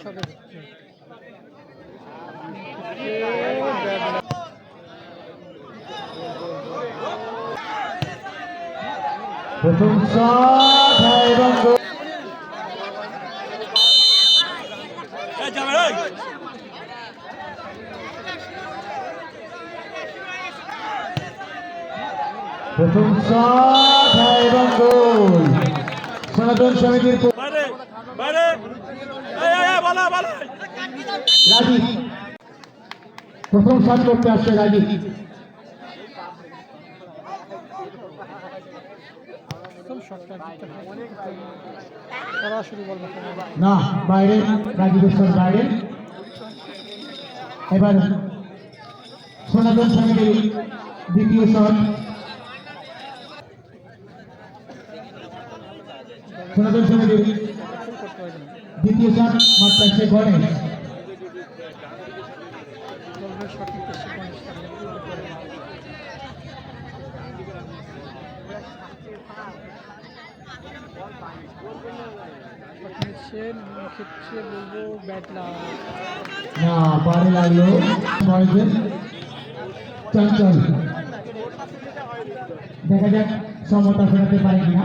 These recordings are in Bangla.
সবে হচ্ছে প্রথম শট এবং। প্রথম শট এবং গোল সনাতন সমিতির রাজীব প্রথম শট করতে আসছে হবে। না বাইরে রাজীবের বাইরে এবার সনাতন সমিতির দ্বিতীয় শট সনাতন সমিতির গোল করতে পারবে না দ্বিতীয় শট মারতে আসছে গণেশ না। দেখা যাক সমতা ফেরাতে পারে কিনা।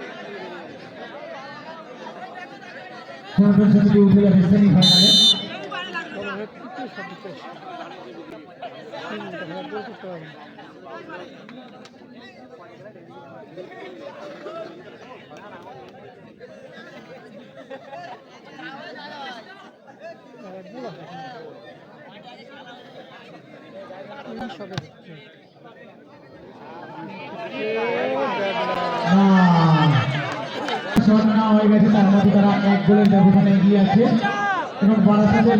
সনাতন সমিতি বড় হয়ে তৃতীয় শট দিতে এসেছে তিন মিনিট গোল করতে পারবে না এবার গোল হবে তিন শটে হচ্ছে শট না হয়ে গেছে এগিয়ে আছে। এবং বারাসাতের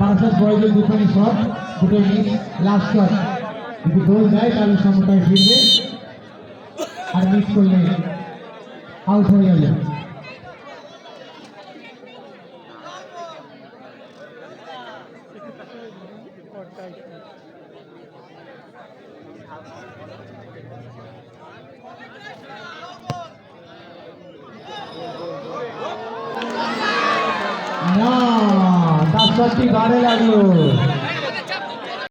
বারাসাত শট দুটোই মিস লাস্ট তাহলে সমতায় আউট হয়ে যাবে। না শটটি বারে লাগল।